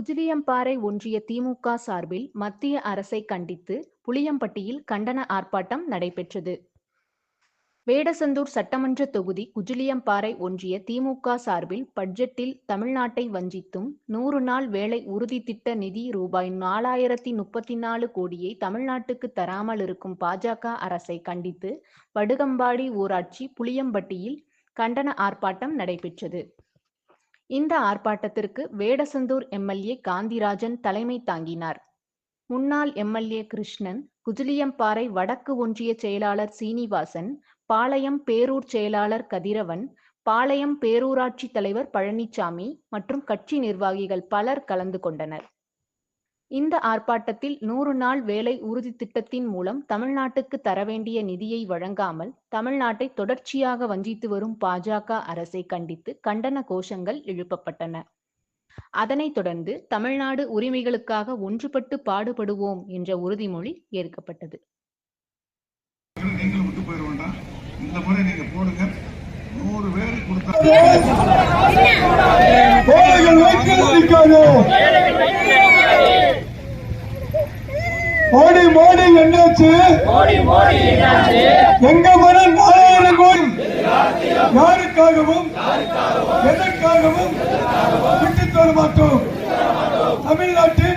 குஜிலியம்பாறை ஒன்றிய திமுக சார்பில் மத்திய அரசை கண்டித்து புளியம்பட்டியில் கண்டன ஆர்ப்பாட்டம் நடைபெற்றது. வேடசந்தூர் சட்டமன்ற தொகுதி குஜிலியம்பாறை ஒன்றிய திமுக சார்பில் பட்ஜெட்டில் தமிழ்நாட்டை வஞ்சித்தும் நூறு நாள் வேலை உறுதி திட்ட நிதி ரூபாய் நாலாயிரத்தி முப்பத்தி நாலு கோடியை தமிழ்நாட்டுக்கு தராமல் இருக்கும் பாஜக அரசை கண்டித்து வடுகம்பாடி ஊராட்சி புளியம்பட்டியில் கண்டன ஆர்ப்பாட்டம் நடைபெற்றது. இந்த ஆர்ப்பாட்டத்திற்கு வேடசந்தூர் எம்எல்ஏ காந்திராஜன் தலைமை தாங்கினார். முன்னாள் எம்எல்ஏ கிருஷ்ணன், குஜிலியம்பாறை வடக்கு ஒன்றிய செயலாளர் சீனிவாசன், பாளையம் பேரூர் செயலாளர் கதிரவன், பாளையம் பேரூராட்சி தலைவர் பழனிச்சாமி மற்றும் கட்சி நிர்வாகிகள் பலர் கலந்து கொண்டனர். இந்த ஆர்ப்பாட்டத்தில் நூறு நாள் வேலை உறுதி திட்டத்தின் மூலம் தமிழ்நாட்டுக்கு தர வேண்டிய நிதியை வழங்காமல் தமிழ்நாட்டை தொடர்ச்சியாக வஞ்சித்து வரும் பாஜக அரசை கண்டித்து கண்டன கோஷங்கள் எழுப்பப்பட்டன. அதனைத் தொடர்ந்து தமிழ்நாடு உரிமைகளுக்காக ஒன்றுபட்டு பாடுபடுவோம் என்ற உறுதிமொழி ஏற்கப்பட்டது. இந்த முறை நீங்க போடுங்க நூறு பேர் கொடுத்தா மோடி மோடி என்னாச்சு? எங்க மனம் நாலாயிரம் கோடி யாருக்காகவும் எதற்காகவும் விட்டு தர மாட்டோம் தமிழ்நாட்டின்